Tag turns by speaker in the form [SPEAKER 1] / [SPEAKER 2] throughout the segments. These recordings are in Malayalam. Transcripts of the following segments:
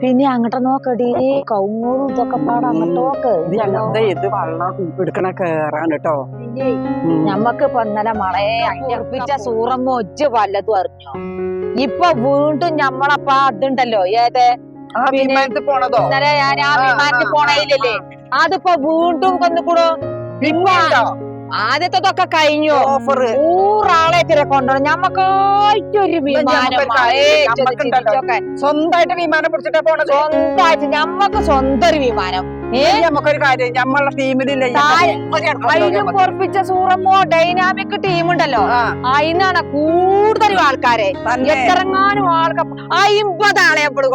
[SPEAKER 1] പിന്നെ അങ്ങോട്ട് നോക്കടി കൗങ്ങോളും ഇതൊക്കെ പാടെ അങ്ങോട്ട് നോക്ക്.
[SPEAKER 2] ഇത് ഞങ്ങളുടെ ഇത് വെള്ളം എടുക്കണ കേറാണ് കേട്ടോ
[SPEAKER 1] പിന്നെ ഞമ്മക്ക് ഇപ്പൊ ഇന്നലെ മളെ അയ്യർപ്പിച്ച സൂറമ്മ ഒച്ച വല്ലതും അറിഞ്ഞോ. ഇപ്പൊ വീണ്ടും ഞമ്മളപ്പ അതുണ്ടല്ലോ ഏതേ? ഇന്നലെ ഞാൻ ആ വിമാനത്തിൽ
[SPEAKER 2] ആ,
[SPEAKER 1] പോണയില്ലല്ലേ അതിപ്പോ വീണ്ടും കൊന്നുകൂടോ ഇപ്പൊ ആദ്യത്തതൊക്കെ കഴിഞ്ഞു.
[SPEAKER 2] ഓഫർ
[SPEAKER 1] നൂറാളെ തിരെ കൊണ്ടുപോകണം ഞമ്മക്കായിട്ടൊരു വിമാനം.
[SPEAKER 2] സ്വന്തമായിട്ട് വിമാനം പിടിച്ചിട്ടാ പോണത്?
[SPEAKER 1] സ്വന്തമായിട്ട് ഞമ്മക്ക് സ്വന്തം ഒരു വിമാനം.
[SPEAKER 2] നമുക്കൊരു കാര്യം. നമ്മളെ ടീമിലില്ല?
[SPEAKER 1] പൊറപ്പിച്ച ഡൈനാമിക് ടീം ഉണ്ടല്ലോ അതിനാണ് കൂടുതൽ ആൾക്കാരെ. എത്രങ്ങാനും ആൾക്കാർ അയിമ്പത് ആളെ എപ്പോഴും.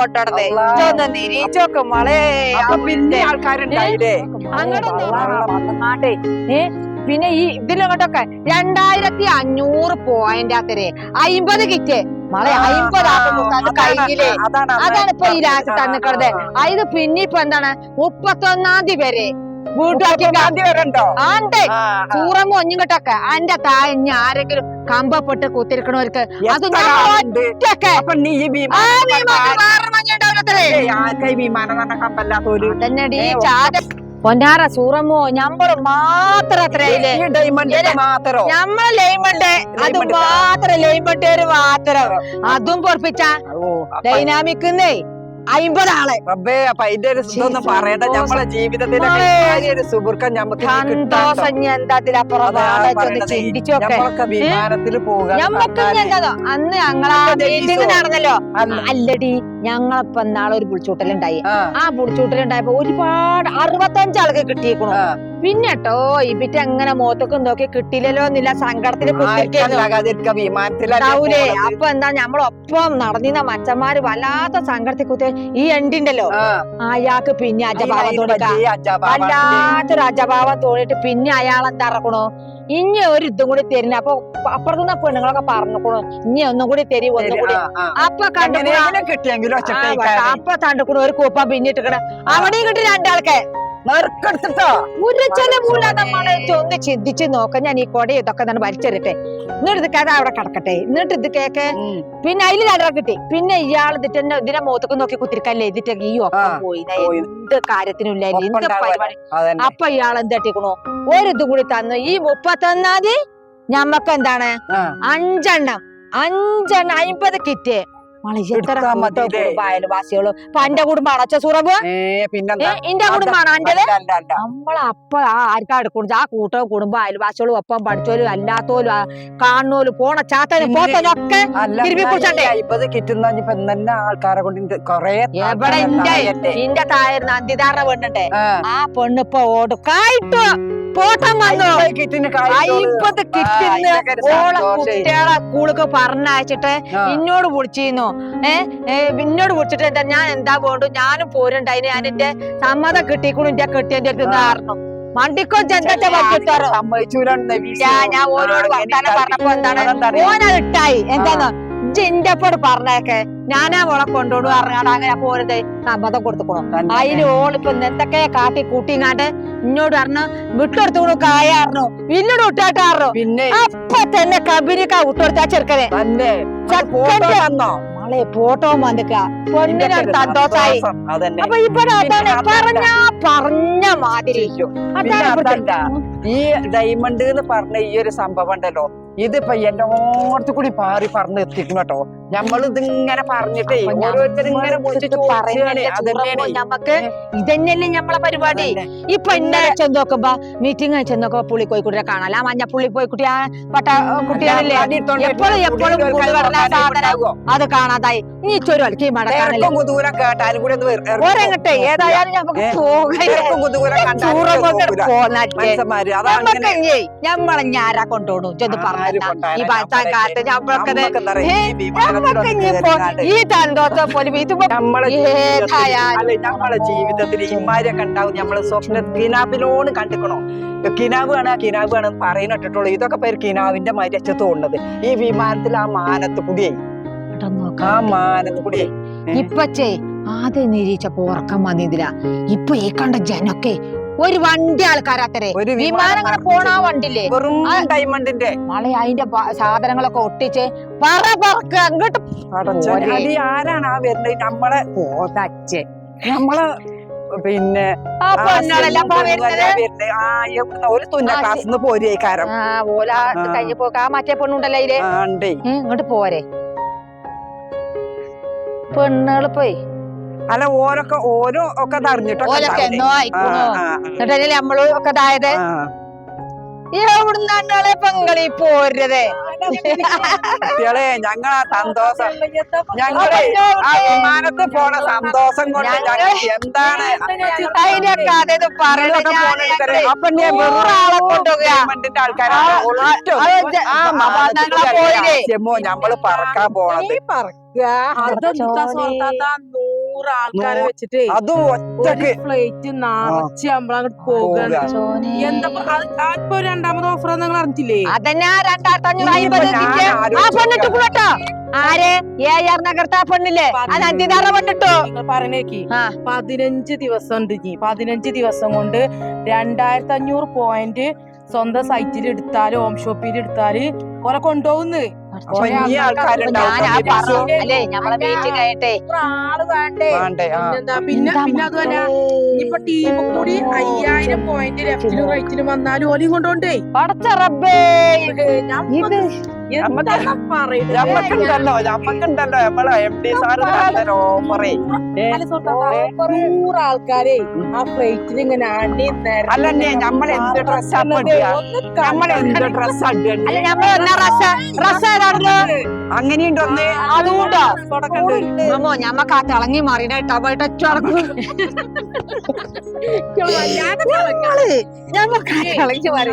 [SPEAKER 1] ഇതൊന്ന് നിരീച്ചോക്ക് മളെ.
[SPEAKER 2] പിന്നെ ആൾക്കാരുണ്ടായില്ലേ?
[SPEAKER 1] അങ്ങോട്ടേ ഏ? പിന്നെ ഈ ഇതിലങ്ങോട്ടൊക്കെ രണ്ടായിരത്തി അഞ്ഞൂറ് പോയിന്റ് അത്രേ അയിമ്പത് കിറ്റ് മളെ അയിമ്പത് ആക്കുമ്പോ കഴിഞ്ഞില്ലേ?
[SPEAKER 2] അതാണ്
[SPEAKER 1] ഇപ്പൊ ഈ രാജ്യത്ത് തന്നിക്കണത് അതിന് പിന്നെ ഇപ്പൊ എന്താണ്? മുപ്പത്തൊന്നാം തീയതി വരെ. വീട്ടാക്കി
[SPEAKER 2] ഗാന്ധി വരണ്ടോ
[SPEAKER 1] ആണ്ടേ സൂറം ഒഞ്ഞിങ്ങട്ടൊക്കെ അന്റെ താഴെ ഇനി ആരെങ്കിലും കമ്പപ്പെട്ട് കുത്തിരിക്കണവർക്ക്. അത് ഞാൻ പൊന്നാറ സൂറമോ നമ്പർ മാത്രം അത്രയില്ലേ നമ്മളെ ലൈമണ്ട് അത്
[SPEAKER 2] ലൈമണ്ട്.
[SPEAKER 1] ലൈമട്ടെ ഒരു മാത്രം. അതും പൊറപ്പിച്ച ഡൈനാമിക്കുന്നേ അയിമ്പത് ആൾ
[SPEAKER 2] റബ്ബേ അപ്പൊ അതിന്റെ ഒരു ഇതൊന്നും
[SPEAKER 1] ശ്ശെ,
[SPEAKER 2] പറയണ്ട നമ്മളെ സുഹൃക്കം നമുക്ക് നമ്മളൊക്കെ വിമാനത്തിൽ
[SPEAKER 1] അന്ന് ഞങ്ങളാ നടന്നല്ലോ. അല്ലടി. ഞങ്ങളിപ്പോ നാളെ ഒരു പുളിച്ചൂട്ടലുണ്ടായി.
[SPEAKER 2] ആ,
[SPEAKER 1] പുളിച്ചൂട്ടലുണ്ടായപ്പോ ഒരുപാട് അറുപത്തഞ്ച് ആൾക്ക് കിട്ടിയേക്കണു. പിന്നെ കേട്ടോ ഇബിറ്റ് എങ്ങനെ മോത്തൊക്കെ നോക്കി കിട്ടിയില്ലല്ലോ എന്നില്ല
[SPEAKER 2] സങ്കടത്തിൽ
[SPEAKER 1] ഉണ്ടാവൂലേ. അപ്പൊ എന്താ നമ്മളൊപ്പം നടന്നിരുന്ന മച്ചന്മാര് വല്ലാത്ത സങ്കടത്തിൽ കുത്തി ഈ എണ്ടിണ്ടല്ലോ. അയാൾക്ക് പിന്നെ അജഭാവം
[SPEAKER 2] തോന്നിട്ട്.
[SPEAKER 1] വല്ലാത്തൊരു അജഭാവം തോന്നിട്ട് പിന്നെ അയാൾ എന്താ ഇറക്കണു ഇനി ഒരു ഇതും കൂടി തരുന്ന അപ്പൊ അപ്പുറത്തുനിന്ന് പെണ്ണുങ്ങളൊക്കെ പറഞ്ഞുക്കണു. ഇനി ഒന്നും കൂടി തരി ഒന്നും കൂടി. അപ്പൊ കണ്ടു. അപ്പൊ തണ്ടുക്കണു ഒരു കൂപ്പ പിന്നിട്ടിക്കണ. അവിടെയും കിട്ടി രണ്ടാൾക്ക്. ഒന്ന് ചിന്തിച്ച് നോക്ക. ഞാൻ ഈ കൊട ഇതൊക്കെ തന്നെ വലിച്ചെറിട്ടെ എന്നിട്ട് ഇത് കഥ അവിടെ കിടക്കട്ടെ. എന്നിട്ട് ഇത് കേക്ക് പിന്നെ അതിൽ കടറ കിട്ടി. പിന്നെ ഇയാൾ ഇതിട്ട് തന്നെ ഇതിനെ മുഖത്തൊക്കെ നോക്കി കുത്തിരിക്കല്ലേ? ഇതിട്ട് ഈ
[SPEAKER 2] ഒക്കെ
[SPEAKER 1] പോയി. എന്ത്
[SPEAKER 2] കാര്യത്തിനുമില്ല.
[SPEAKER 1] എന്ത് പരിപാടി? അപ്പൊ ഇയാൾ എന്തെട്ടിക്കണു ഒരിതും കൂടി തന്നു. ഈ മുപ്പത്തൊന്നാം തീയതി ഞമ്മക്ക് എന്താണ്. അഞ്ചെണ്ണം. അഞ്ചെണ്ണം. അമ്പത് കിറ്റ്. മളെ എത്ര
[SPEAKER 2] എടുത്താ
[SPEAKER 1] കൂട്ടം
[SPEAKER 2] മതിയില്ലേ?
[SPEAKER 1] കുടുംബ അയൽവാസികളും. ഇപ്പൊ എന്റെ കുടുംബാണോ? അച്ഛ സുറബ്?
[SPEAKER 2] ഏ പിന്നെന്താ?
[SPEAKER 1] എന്റെ കുടുംബാണോ അന്റേത്?
[SPEAKER 2] അല്ല, അല്ല, അല്ല.
[SPEAKER 1] നമ്മളപ്പ ആ ആർക്കാ എടുക്കുന്നത് ആ കൂട്ടവും കുടുംബം അയൽവാസികളും ഒപ്പം പഠിച്ചോലും അല്ലാത്തോലും ആ കാണുന്നോലും പോണ ചാത്തനും
[SPEAKER 2] പിന്നെ-
[SPEAKER 1] ഒക്കെ
[SPEAKER 2] അല്ല,
[SPEAKER 1] തിരുമ്മി
[SPEAKER 2] കിട്ടുന്ന ഇപ്പൊ ആൾക്കാരെ കൊണ്ട് കൊറേ
[SPEAKER 1] എവിടെ എന്റെ താഴെ അന്തിദാറിനെ പെണ്ണുണ്ട്.
[SPEAKER 2] ആ.
[SPEAKER 1] പെണ്ണിപ്പൊ പോട്ടം വന്നു?
[SPEAKER 2] ആ,
[SPEAKER 1] കിട്ടുന്ന ഓളെ കുട്ടികളെ സ്കൂൾക്ക് പറഞ്ഞയച്ചിട്ട്
[SPEAKER 2] ആ.
[SPEAKER 1] ഇന്നോട് വിളിച്ചിരുന്നു. ഏ ഇന്നോട് വിളിച്ചിട്ട് എന്താ ഞാൻ എന്താ പോണ്ടു? ഞാനും പോരുണ്ടായിന് ഞാൻ എന്റെ സമ്മതം കിട്ടിക്കൂടും എന്റെ കെട്ടിയന്റെ അടുത്ത്. കാരണം മണ്ടിക്കോ പറ്റിട്ടാറോ
[SPEAKER 2] ആളുകൾ
[SPEAKER 1] ഞാൻ ഓരോട് വർത്താനം പറഞ്ഞപ്പോ എന്താണ്? ഓനത് ഇട്ടായി. എന്താന്ന്? ജിന്റെപ്പോട് പറഞ്ഞേക്കെ. ഞാനാ മോളെ കൊണ്ടോടു പറഞ്ഞാട് അങ്ങനെ പോരുത്.
[SPEAKER 2] തന്നെ.
[SPEAKER 1] അതിന് ഓളിപ്പൊ എന്തൊക്കെ കാട്ടി കൂട്ടിങ്ങാണ്ട് ഇന്നോട് പറഞ്ഞു വിട്ടെടുത്തു കായായിരുന്നു ഇന്നോട് വിട്ടാട്ടാറു
[SPEAKER 2] പിന്നെ?
[SPEAKER 1] അപ്പൊ തന്നെ കബിനിക്കാ വിട്ടെടുത്താ ചെറുക്കനെ.
[SPEAKER 2] ഫോട്ടോ തന്നോ?
[SPEAKER 1] മോളെ ഫോട്ടോ വന്നിക്ക. സന്തോഷായി. അപ്പൊ അതാണ് പറഞ്ഞ പറഞ്ഞ മാതിരി.
[SPEAKER 2] ഈ ഡയമണ്ട് എന്ന് പറഞ്ഞ ഈ ഒരു സംഭവം ഉണ്ടല്ലോ. ഇതിപ്പോ എല്ലായിടത്തും കൂടി പാറി പറഞ്ഞ് എത്തിക്കണം കേട്ടോ. നമ്മൾ ഇതിങ്ങനെ പറഞ്ഞിട്ടേ
[SPEAKER 1] ചുറപ്പോ ഞമ്മക്ക് ഇതന്നെയല്ലേ നമ്മളെ പരിപാടി. ഇപ്പൊ ഇന്നലെ ചെന്ന് നോക്കുമ്പോ മീറ്റിംഗ് ചെന്ന് നോക്കുമ്പോ പുള്ളി കോഴിക്കുട്ടിയെ കാണാല ആ മഞ്ഞ പുള്ളി കോഴിക്കുട്ടി ആ പട്ട കുട്ടികളില്ലേ എപ്പോഴും എപ്പോഴും? അത് കാണാതായി. നീ ചൊരുവൽക്കി
[SPEAKER 2] ഇറക്കും.
[SPEAKER 1] ഏതായാലും നമുക്ക് ഇനി ഞമ്മളെ ഞാരാ കൊണ്ടോണു. ചെന്ന് പറഞ്ഞു ഈ കാലത്ത് ഞമ്മൾക്കത് ഏ, ഇനിയിപ്പോ ഈ തന്തോത്തെ പോലെ ഇതിപ്പോ
[SPEAKER 2] നമ്മളെ ജീവിതത്തിൽ ഇമാരൊക്കെ ഉണ്ടാവും നമ്മളെ സ്വപ്ന കിനാബിലോണ് കണ്ടിക്കണോ? കിനാവ് ആണ് കിനാബ് ആണ് പറയുന്നിട്ടുള്ളൂ ഇതൊക്കെ പേര് കിനാവിന്റെ മരച്ചത്ത് കൊണ്ടത് ഈ വിമാനത്തിൽ ആ മാനത്ത് കൂടിയേ. ആ മാനത്ത് കൂടിയേ.
[SPEAKER 1] ഇപ്പച്ചേ ആദ്യം നിരീച്ചപ്പോ ഉറക്കം വന്നില്ല ഇപ്പൊ ഈ കണ്ട ജനൊക്കെ ഒരു വണ്ടി ആൾക്കാരത്രേ.
[SPEAKER 2] ഒരു വിമാനം
[SPEAKER 1] വിമാനം പോണ വണ്ടില്ലേ
[SPEAKER 2] ഡയമണ്ടിന്റെ
[SPEAKER 1] മഴ അതിന്റെ സാധനങ്ങളൊക്കെ ഒട്ടിച്ച് പറ പറക്ക് അങ്ങോട്ട്.
[SPEAKER 2] ആരാണ് ആ വരുന്നത്? നമ്മളെ
[SPEAKER 1] പോതച്ച്
[SPEAKER 2] നമ്മളെ പിന്നെ ഒരു തുന്ന
[SPEAKER 1] ആ,
[SPEAKER 2] ക്ലാസ് പോരേക്കാരം.
[SPEAKER 1] ആ ഓല
[SPEAKER 2] ആ
[SPEAKER 1] മറ്റേ പെണ്ണുണ്ടല്ലോ അതിൽ? ഇങ്ങോട്ട് പോരെ. പെണ്ണുകൾ പോയി.
[SPEAKER 2] അല്ല ഓരൊക്കെ ഓരോ ഒക്കെ തറിഞ്ഞിട്ടൊക്കെ
[SPEAKER 1] എന്നിട്ടല്ലേ നമ്മൾ ഒക്കെ തായത്
[SPEAKER 2] ആ.
[SPEAKER 1] പങ്കളി പോരുത്.
[SPEAKER 2] കുട്ടികളെ ഞങ്ങളാ സന്തോഷം. ഞങ്ങളെ ആ വിമാനത്തിൽ പോണ സന്തോഷം കൊണ്ട്
[SPEAKER 1] ഞങ്ങൾ-
[SPEAKER 2] എന്താണ്. അപ്പൊ ഞാൻ
[SPEAKER 1] കൊണ്ടുപോകുക.
[SPEAKER 2] ആൾക്കാരാണ് ഞമ്മൾ പറക്കാൻ പോണത്.
[SPEAKER 3] സ്വത്താത്ത നൂറ് ആൾക്കാരെ വെച്ചിട്ട്
[SPEAKER 2] അതും ഒറ്റയ്ക്ക്.
[SPEAKER 3] ഫ്ലൈറ്റ് നിറച്ച് നമ്മളങ്ങോട്ട് പോകാണ്. എന്താ ഇപ്പൊ രണ്ടാമത് ഓഫർ നിങ്ങൾ അറിഞ്ഞില്ലേ
[SPEAKER 1] അതന്നെ രണ്ടായിരത്തി അഞ്ഞൂറ് ആര്? ഏ ആർ നഗരത്തെ പെണ്ണില്ലേ? അത് പെണ്ണിട്ടോ.
[SPEAKER 3] പതിനഞ്ച് ദിവസം ഉണ്ട് ഇനി. പതിനഞ്ച് ദിവസം കൊണ്ട് രണ്ടായിരത്തി അഞ്ഞൂറ് പോയിന്റ് സ്വന്തം സൈറ്റിൽ എടുത്താൽ ഹോം ഷോപ്പിൽ എടുത്താൽ ഓരെ കൊണ്ടുപോകുന്നു
[SPEAKER 2] ആൾക്കാരുണ്ടാവും കേട്ടോ
[SPEAKER 1] അല്ലേ? നമ്മളെ മീറ്റിംഗ്
[SPEAKER 3] ആൾ വേണ്ടേ?
[SPEAKER 2] വേണ്ടേ? ആ.
[SPEAKER 3] പിന്നെ പിന്നെ അതുമല്ല ഇനിയിപ്പൊ ടീം കൂടി അയ്യായിരം പോയിന്റ് ലെഫ്റ്റിലും റൈറ്റിലും വന്നാലും ഓലിയും കൊണ്ടോണ്ടേ.
[SPEAKER 1] പടച്ച റബ്ബേ ഇത്
[SPEAKER 2] ഞമ്മക്കുണ്ടല്ലോ ഞമ്മക്കുണ്ടല്ലോ നമ്മളെ എം ഡി സാറ് ഓഫറേ
[SPEAKER 3] നൂറ് ആൾക്കാരെ ആ ഫ്ലൈറ്റിൽ ഇങ്ങനെ അണി
[SPEAKER 2] അല്ല നമ്മൾ എന്ത് ഡ്രസ്സാ നമ്മൾ എന്ത് ഡ്രസ്സാ
[SPEAKER 1] അതുകൊണ്ടോ. അമ്മോ ഞമ്മക്ക് ആ തിളങ്ങി മാറിനെ ടൊമാറ്റോ ചടക്കും ഞമ്മക്ക് ആ തിളങ്ങി മാറി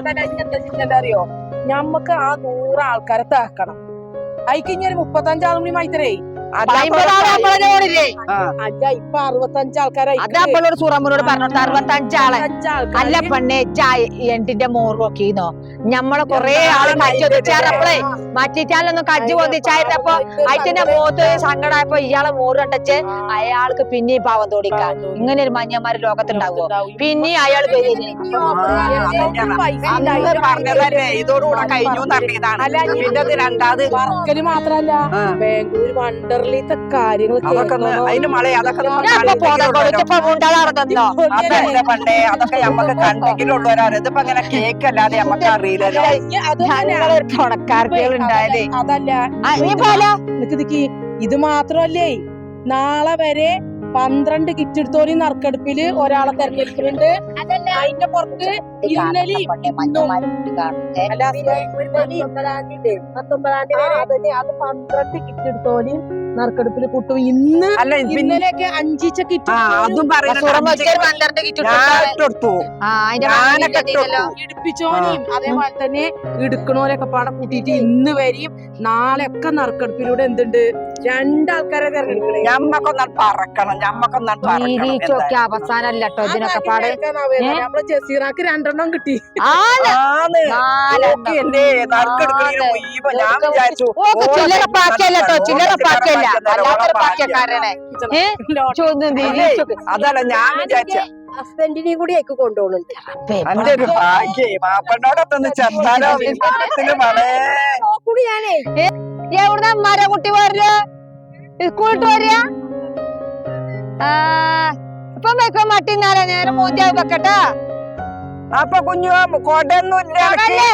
[SPEAKER 3] അറിയോ ഞമ്മക്ക് ആ നൂറ് ആൾക്കാരെ തേക്കണം. അയക്ക് ഇനി ഒരു മുപ്പത്തഞ്ചാളും കൂടി
[SPEAKER 1] മൈത്രേ
[SPEAKER 3] അല്ല ഇപ്പൊ അറുപത്തഞ്ച് ആൾക്കാരായി
[SPEAKER 1] അത് നമ്മളോട് സൂറമ്മനോട് പറഞ്ഞു അറുപത്തഞ്ചാളെ. അല്ല പെണ്ണെ എണ്ടിന്റെ മോറ് നോക്കിന്നോ? ഞമ്മളെ കൊറേ ആൾ കച്ചൊതിച്ചാറപ്പളേ മാറ്റിച്ചാലൊന്നും കജ്ജ് പൊന്തിച്ചായിരുന്നപ്പോ അച്ഛന്റെ മുഖത്ത് സങ്കടമായപ്പോ ഇയാളെ മോറ് കണ്ടച്ച് അയാൾക്ക് പിന്നെയും പാവം തോടിക്കാൻ. ഇങ്ങനെ ഒരു മഞ്ഞന്മാര് ലോകത്തുണ്ടാവോ? പിന്നെയും അയാൾ
[SPEAKER 3] വർക്കൽ മാത്രല്ല ബാംഗ്ലൂർ വണ്ടർലിത്തെ കാര്യങ്ങൾ
[SPEAKER 2] അതൊക്കെ കണ്ടെങ്കിലുള്ളവരാണ്. ഇതിപ്പോ അങ്ങനെ കേക്ക് അല്ലാതെ നമ്മക്ക് അറിയില്ലല്ലോ
[SPEAKER 1] ഉണ്ടായതേ.
[SPEAKER 3] അതല്ല ഇത് മാത്രല്ലേ? നാളെ വരെ പന്ത്രണ്ട് കിറ്റ് എടുത്തോലി നറുക്കെടുപ്പിൽ ഒരാളെ തെരഞ്ഞെടുക്കുന്നുണ്ട്. അതിന്റെ പുറത്ത് ഇന്നലെ പത്തൊമ്പതാം അല്ല അത് പന്ത്രണ്ട് കിറ്റ് എടുത്തോലി നറുക്കെടുപ്പിൽ കൂട്ടും. ഇന്ന്
[SPEAKER 2] അല്ല
[SPEAKER 3] ഇന്നലെയൊക്കെ അഞ്ചിച്ച കിറ്റ്
[SPEAKER 2] ആ അതും.
[SPEAKER 3] ഇടിപ്പിച്ചോനെയും അതേപോലെ തന്നെ എടുക്കണോലൊക്കെ പാടെ കൂട്ടിയിട്ട് ഇന്ന് വരെയും നാളെ ഒക്കെ നറുക്കെടുപ്പിലൂടെ എന്തുണ്ട്? രണ്ടാൾക്കാരെ തെരഞ്ഞെടുക്കണേ.
[SPEAKER 2] ഞമ്മക്കൊന്നാ പറക്കണം ഞമ്മക്കൊന്നാ പറക്കണം.
[SPEAKER 1] അവസാനല്ല കേട്ടോ ഇതിനൊക്കെ പാടെ.
[SPEAKER 3] നമ്മളെ ജസീറാക്ക് രണ്ടെണ്ണം കിട്ടി.
[SPEAKER 1] ചില്ലറ പാക്കല്ല ചില്ലറ പാക്കല്ല. പാക്കക്കാരനെ
[SPEAKER 2] അതല്ല ഞാൻ വിചാരിച്ച.
[SPEAKER 3] ഹസ്ബൻഡിനെയും കൂടി എനിക്ക് കൊണ്ടുപോകുന്നുണ്ട്
[SPEAKER 2] ഭാഗ്യേ മാപ്പണ്ണോടൊത്തൊന്ന് ചെന്നാലോ വളേ
[SPEAKER 1] എവിടുന്ന മരകുട്ടി വരില്ല? സ്കൂളിട്ട് വരിക? ഇപ്പൊ വെക്കോ മട്ടിന്നാലേ നേരെ മൂഞ്ചാവ് വെക്കട്ടാ.
[SPEAKER 2] അപ്പൊ കുഞ്ഞു കൊടൊന്നും ഇല്ല എനക്ക്.
[SPEAKER 1] മകല്ലേ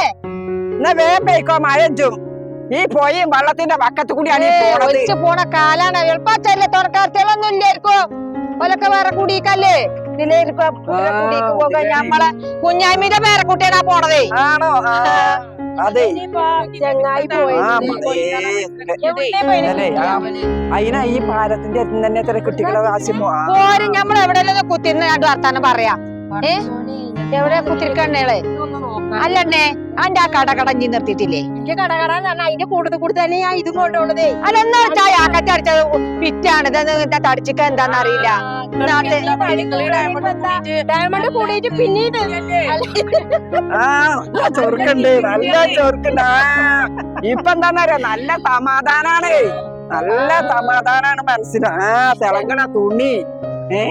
[SPEAKER 2] എന്നാ വേഗം പോയിക്കോ മഴഞ്ചും ഈ പോയി വെള്ളത്തിന്റെ വക്കത്ത് കൂടിയാണ്
[SPEAKER 1] ഒളിച്ചു പോണ കാലാണ്. എളുപ്പച്ചല്ലേ തുറക്കാർത്തികളൊന്നും ഇല്ലായിരിക്കും? ഓലൊക്കെ വേറെ കുടിക്ക് പോകാൻ ഞമ്മളെ കുഞ്ഞാമിന്റെ വേറെ കുട്ടിയാണ് പോണതേ.
[SPEAKER 2] ആണോ? അതെ.
[SPEAKER 3] ചങ്ങായി
[SPEAKER 2] അതിനാ ഈ പാലത്തിന്റെ അടുത്ത് തന്നെ എത്ര കുട്ടികളെ
[SPEAKER 1] ഞമ്മൾ എവിടെയെല്ലാം കുത്തിന്ന് കണ്ടു വർത്താനം പറയാ. ഏ? എവിടെ കുത്തിരിക്കണ്ണേൾ അല്ലണ്ണേ അന്റെ ആ കടകടഞ്ഞി നിർത്തിട്ടില്ലേ കടഞ്ഞി കടകട
[SPEAKER 3] അതിന്റെ കൂടുതൽ കൂടുതൽ തന്നെ ഞാൻ ഇതും കൊണ്ടുപോണത്
[SPEAKER 1] അല്ല എന്നാ വെച്ചാ ആക്കത്തെ അടിച്ചത് പിറ്റാണ് തടിച്ചിക്ക എന്താന്ന് അറിയില്ല.
[SPEAKER 3] ഡയമണ്ട് കൂടിയിട്ട് പിന്നീട്
[SPEAKER 2] ചൊറുക്കുണ്ട് നല്ല ചൊറുക്കുണ്ട്. ഇപ്പൊ എന്താന്നറിയോ നല്ല സമാധാനാണ്. നല്ല സമാധാനാണ് മനസ്സിലാ. ആ തിളങ്ങണ തുണി. ഏ?